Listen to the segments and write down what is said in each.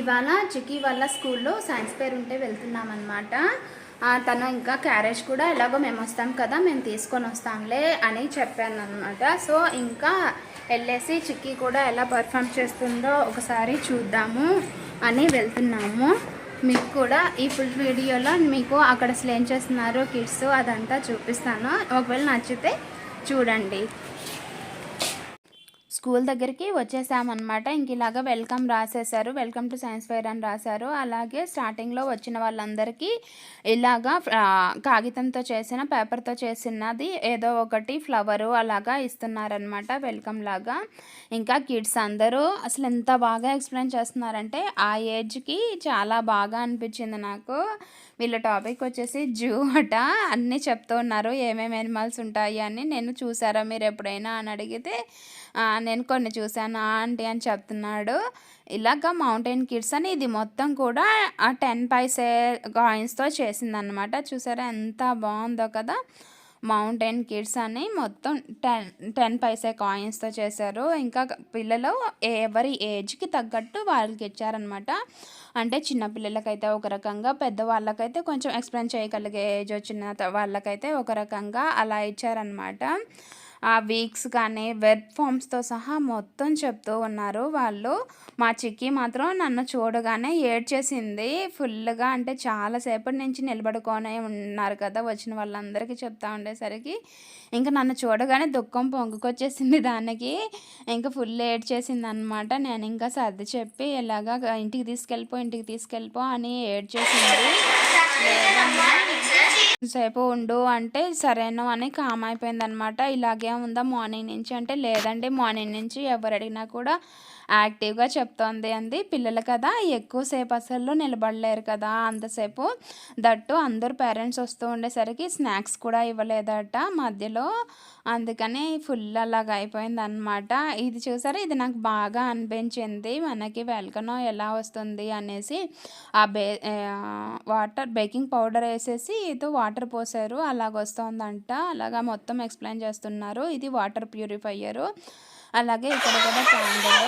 ఇవాళ చికి వాళ్ళ స్కూల్లో సైన్స్ పేరు ఉంటే వెళ్తున్నాం అనమాట తను ఇంకా క్యారేజ్ కూడా ఎలాగో మేము వస్తాం కదా మేము తీసుకొని వస్తాంలే అని చెప్పాను అనమాట సో ఇంకా వెళ్ళేసి చిక్కీ కూడా ఎలా పర్ఫామ్ చేస్తుందో ఒకసారి చూద్దాము అని వెళ్తున్నాము. మీకు కూడా ఈ ఫుల్ వీడియోలో మీకు అక్కడ అసలు ఏం చేస్తున్నారు కిడ్స్ అదంతా చూపిస్తాను. ఒకవేళ నచ్చితే చూడండి. స్కూల్ దగ్గరికి వచ్చేసామన్నమాట. ఇంక ఇలాగ వెల్కమ్ రాసేసారు వెల్కమ్ టు సైన్స్ ఫెయిర్ అని రాశారు. అలాగే స్టార్టింగ్లో వచ్చిన వాళ్ళందరికీ ఇలాగా కాగితంతో చేసిన పేపర్తో చేసినది ఏదో ఒకటి ఫ్లవరు అలాగా ఇస్తున్నారనమాట వెల్కమ్ లాగా. ఇంకా కిడ్స్ అందరూ అసలు ఎంత బాగా ఎక్స్ప్లెయిన్ చేస్తున్నారంటే ఆ ఏజ్కి చాలా బాగా అనిపించింది నాకు. వీళ్ళ టాపిక్ వచ్చేసి జూ అట. అన్నీ చెప్తూ ఉన్నారు. ఏమేమి ఎనిమల్స్ ఉంటాయి అని. నేను చూసారా మీరు ఎప్పుడైనా అని అడిగితే నేను కొన్ని చూశాను ఆంటీ అని చెప్తున్నాడు. ఇలాగ మౌంటైన్ కిడ్స్ అని ఇది మొత్తం కూడా ఆ టెన్ పైసే కాయిన్స్తో చేసిందనమాట చూసారా ఎంత బాగుందో కదా. మౌంటైన్ కిడ్స్ అని మొత్తం టెన్ టెన్ పైసే కాయిన్స్తో చేశారు. ఇంకా పిల్లలు ఎవరి ఏజ్కి తగ్గట్టు వాళ్ళకి ఇచ్చారనమాట అంటే చిన్నపిల్లలకైతే ఒక రకంగా పెద్ద వాళ్ళకైతే కొంచెం ఎక్స్ప్లెయిన్ చేయగలిగే ఏజ్ వచ్చిన వాళ్ళకైతే ఒక రకంగా అలా ఇచ్చారనమాట ఆ వీక్స్ కానీ వెబ్ ఫామ్స్తో సహా మొత్తం చెప్తూ ఉన్నారు. వాళ్ళు మా చిక్కి మాత్రం నన్ను చూడగానే ఏడ్చేసింది. ఫుల్గా అంటే చాలాసేపటి నుంచి నిలబడుకొని ఉన్నారు కదా వచ్చిన వాళ్ళందరికీ చెప్తా ఉండేసరికి. ఇంకా నన్ను చూడగానే దుఃఖం పొంగుకొచ్చేసింది దానికి. ఇంకా ఫుల్ ఏడ్చేసింది అనమాట నేను ఇంకా సర్ది చెప్పి ఇలాగా ఇంటికి తీసుకెళ్ళిపో ఇంటికి తీసుకెళ్ళిపో అని ఏడ్చేసింది. లేదమ్మా సేపు ఉండు అంటే సరేను అని కామ్ అయిపోయింది అనమాట ఇలాగే ఉందా మార్నింగ్ నుంచి? అంటే లేదండి మార్నింగ్ నుంచి ఎవరు అడిగినా కూడా యాక్టివ్గా చెప్తోంది అంది. పిల్లలు కదా ఎక్కువసేపు అసలు నిలబడలేరు కదా. అంతసేపు దట్టు అందరు పేరెంట్స్ వస్తూ ఉండేసరికి స్నాక్స్ కూడా ఇవ్వలేదట మధ్యలో. అందుకని ఫుల్ అలాగ అయిపోయింది అనమాట ఇది చూసారా ఇది నాకు బాగా అనిపించింది. మనకి వెల్కనో ఎలా వస్తుంది అనేసి ఆ బే వాటర్ బేకింగ్ పౌడర్ వేసేసి ఏదో వాటర్ వాటర్ పోసారు అలాగ వస్తుందంట అలాగా మొత్తం ఎక్స్ప్లెయిన్ చేస్తున్నారు. ఇది వాటర్ ప్యూరిఫయ్యరు అలాగే ఇక్కడ కూడా క్యాండిల్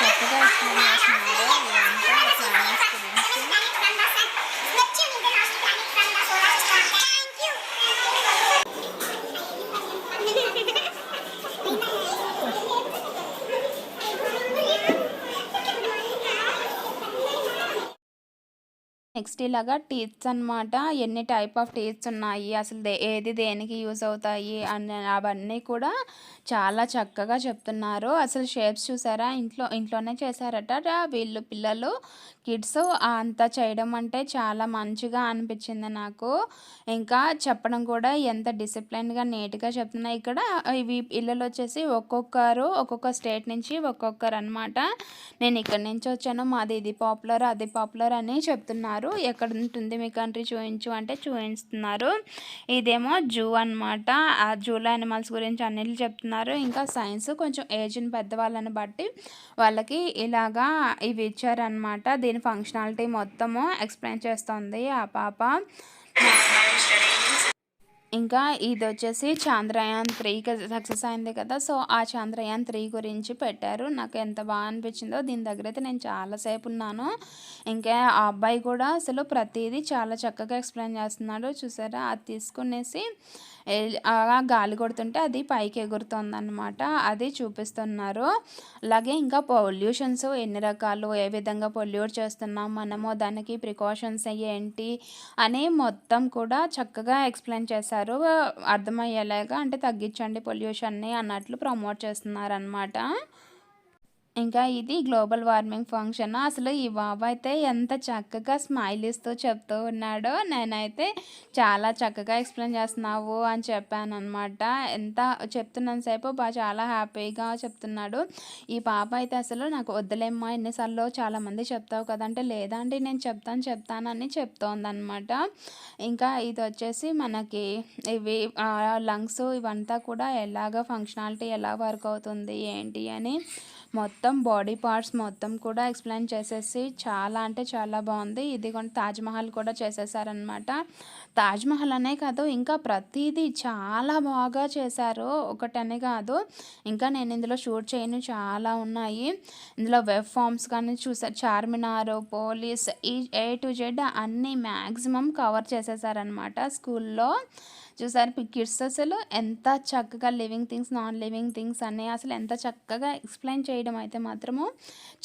చక్కగా ఎక్స్ప్లెయిన్ చేస్తున్నారు ఇదంతా ప్లానెట్స్ గురించి నెక్స్ట్ ఇలాగా టీత్స్ అన్నమాట. ఎన్ని టైప్ ఆఫ్ టీత్స్ ఉన్నాయి? అసలు దే ఏది దేనికి యూస్ అవుతాయి? అని అవన్నీ కూడా చాలా చక్కగా చెప్తున్నారు. అసలు షేప్స్ చూసారా? ఇంట్లో ఇంట్లోనే చేశారట వీళ్ళు పిల్లలు. కిడ్స్ అంతా చేయడం అంటే చాలా మంచిగా అనిపించింది నాకు. ఇంకా చెప్పడం కూడా ఎంత డిసిప్లైన్గా నీట్గా చెప్తున్నా ఇక్కడ. ఇవి పిల్లలు వచ్చేసి ఒక్కొక్కరు ఒక్కొక్క స్టేట్ నుంచి ఒక్కొక్కరు అనమాట నేను ఇక్కడి నుంచి వచ్చాను. మాది ఇది పాపులర్ అది పాపులర్ అని చెప్తున్నారు. ఎక్కడ ఉంటుంది మీ కంట్రీ చూపించు అంటే చూపిస్తున్నారు ఇదేమో జూ అన్నమాట. ఆ జూలో అనిమల్స్ గురించి అన్నిటి చెప్తున్నారు. ఇంకా సైన్స్ కొంచెం ఏజ్ని పెద్దవాళ్ళని బట్టి వాళ్ళకి ఇలాగా ఇవి ఇచ్చారనమాట దీని ఫంక్షనాలిటీ మొత్తము ఎక్స్ప్లెయిన్ చేస్తుంది ఆ పాప. ఇంకా ఇది వచ్చేసి చంద్రయాన్ త్రీకి సక్సెస్ అయింది కదా సో ఆ చంద్రయాన్ త్రీ గురించి పెట్టారు. నాకు ఎంత బాగా అనిపించిందో దీని దగ్గర అయితే నేను చాలాసేపు ఉన్నాను. ఇంకా ఆ అబ్బాయి కూడా అసలు ప్రతిదీ చాలా చక్కగా ఎక్స్ప్లెయిన్ చేస్తున్నాడు చూసారా? అది తీసుకునేసి అలా గాలి కొడుతుంటే అది పైకి ఎగురుతుంది అనమాట అది చూపిస్తున్నారు. అలాగే ఇంకా పొల్యూషన్స్ ఎన్ని రకాలు ఏ విధంగా పొల్యూట్ చేస్తున్నాం మనము దానికి ప్రికాషన్స్ ఏంటి అని మొత్తం కూడా చక్కగా ఎక్స్ప్లెయిన్ చేశారు. అర్థమయ్యేలాగా అంటే తగ్గించండి పొల్యూషన్ని అన్నట్లు ప్రమోట్ చేస్తున్నారు అనమాట ఇంకా ఇది గ్లోబల్ వార్మింగ్ ఫంక్షన్? అసలు ఈ బాబు అయితే ఎంత చక్కగా స్మైల్ ఇస్తూ చెప్తూ ఉన్నాడో నేనైతే చాలా చక్కగా ఎక్స్ప్లెయిన్ చేస్తున్నావు అని చెప్పాను అనమాట ఎంత చెప్తున్నాను సేపు బాగా చాలా హ్యాపీగా చెప్తున్నాడు. ఈ పాప అయితే అసలు నాకు వద్దులేమ్మా ఎన్నిసార్లు చాలామంది చెప్తావు కదంటే లేదండి నేను చెప్తాను చెప్తానని చెప్తోంది అనమాట ఇంకా ఇది వచ్చేసి మనకి ఇవి లంగ్స్ ఇవంతా కూడా ఎలాగ ఫంక్షనాలిటీ ఎలా వర్క్ అవుతుంది ఏంటి అని మొత్తం బాడీ పార్ట్స్ మొత్తం కూడా ఎక్స్ప్లెయిన్ చేసేసి చాలా అంటే చాలా బాగుంది. ఇది కూడా తాజ్మహల్ కూడా చేసేసారనమాట తాజ్మహల్ అనే కాదు ఇంకా ప్రతిదీ చాలా బాగా చేశారు. ఒకటనే కాదు ఇంకా నేను ఇందులో షూట్ చేయను చాలా ఉన్నాయి. ఇందులో వెబ్ ఫామ్స్ కానీ చూసారు చార్మినార్ పోలీస్ ఈ ఏ టు జెడ్ అన్నీ మ్యాక్సిమం కవర్ చేసేసారనమాట స్కూల్లో. చూసారు కిడ్స్ అసలు ఎంత చక్కగా living things non living things అన్నీ అసలు ఎంత చక్కగా ఎక్స్ప్లెయిన్ చేయడం అయితే మాత్రము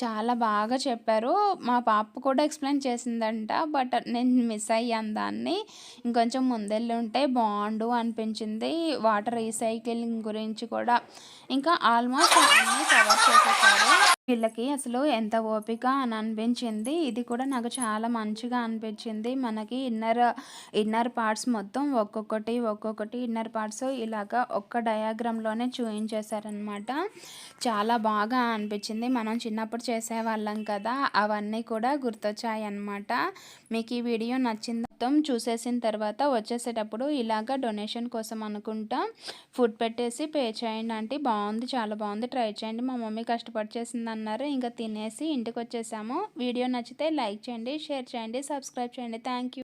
చాలా బాగా చెప్పారు. మా పాప కూడా ఎక్స్ప్లెయిన్ చేసిందంట బట్ నేను మిస్ అయ్యాను దాన్ని. ఇంకొంచెం ముందెళ్ళి ఉంటే బాగుండు అనిపించింది. వాటర్ రీసైక్లింగ్ గురించి కూడా. ఇంకా ఆల్మోస్ట్ అన్నీ కవర్ చేసేసారు. వీళ్ళకి అసలు ఎంత ఓపిక అని అనిపించింది. ఇది కూడా నాకు చాలా మంచిగా అనిపించింది. మనకి ఇన్నర్ ఇన్నర్ పార్ట్స్ మొత్తం ఒక్కొక్కటి ఒక్కొక్కటి ఇన్నర్ పార్ట్స్ ఇలాగా ఒక్క డయాగ్రామ్లోనే చూపించేశారనమాట చాలా బాగా అనిపించింది. మనం చిన్నప్పుడు చేసేవాళ్ళం కదా అవన్నీ కూడా గుర్తొచ్చాయి అన్నమాట మీకు ఈ వీడియో నచ్చింది మొత్తం చూసేసిన తర్వాత వచ్చేసేటప్పుడు ఇలాగ డొనేషన్ కోసం అనుకుంటా ఫుడ్ పెట్టేసి పే చేయండి అంటే బాగుంది చాలా బాగుంది. ట్రై చేయండి. మా మమ్మీ కష్టపడి చేసింది అన్నారు. ఇంకా తినేసి ఇంటికి వచ్చేసాము వీడియో నచ్చితే లైక్ చేయండి షేర్ చేయండి సబ్స్క్రైబ్ చేయండి. Thank you